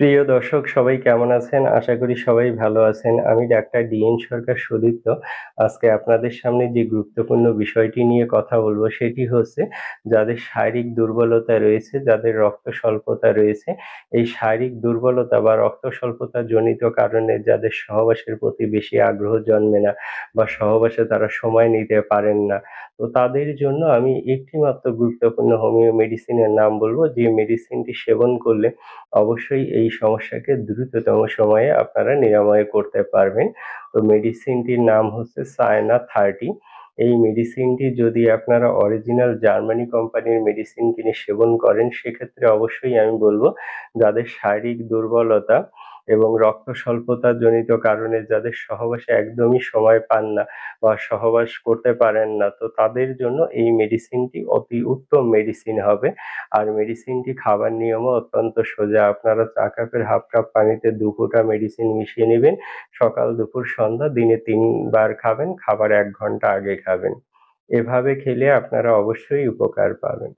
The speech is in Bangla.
প্রিয় দর্শক সবাই কেমন আছেন? আশা করি সবাই ভালো আছেন। আমি ডাক্তার ডিএন সরকার সুদীপ্ত। আজকে আপনাদের সামনে যে গুরুত্বপূর্ণ বিষয়টি নিয়ে কথা বলব সেটি হচ্ছে যাদের শারীরিক দুর্বলতা রয়েছে, যাদের রক্ত স্বল্পতা রয়েছে, এই শারীরিক দুর্বলতা বা রক্ত স্বল্পতা জনিত কারণে যাদের সহবাসের প্রতি বেশি আগ্রহ জন্মে না বা সহবাসে তারা সময় নিতে পারেন না। তো তাদের জন্য আমি একটি মাত্র গুরুত্বপূর্ণ হোমিও মেডিসিনের নাম বলব যে মেডিসিনটি সেবন করলে অবশ্যই এই সমস্যাকে দ্রুততম সময়ে আপনারা নিরাময় করতে পারবেন। তো মেডিসিনটির নাম হচ্ছে সায়না 30 এই মেডিসিনটি যদি আপনারা অরিজিনাল জার্মানি কোম্পানির মেডিসিন কিনে সেবন করেন, সেক্ষেত্রে অবশ্যই আমি বলব, যাদের শারীরিক দুর্বলতা এবং রক্ত স্বল্পতা জনিত কারণে যাদের সহবাসে একদমই সময় পান না বা সহবাস করতে পারেন না তো তাদের জন্য এই মেডিসিনটি অতি উত্তম মেডিসিন হবে। আর মেডিসিনটি খাবার নিয়মও অত্যন্ত সোজা। আপনারা চা কাপের হাফ কাপ পানিতে ২ ফোঁটা মেডিসিন মিশিয়ে নেবেন সকাল, দুপুর, সন্ধ্যা দিনে তিনবার খাবেন, খাবার এক ঘণ্টা আগে খাবেন। এভাবে খেলে আপনারা অবশ্যই উপকার পাবেন।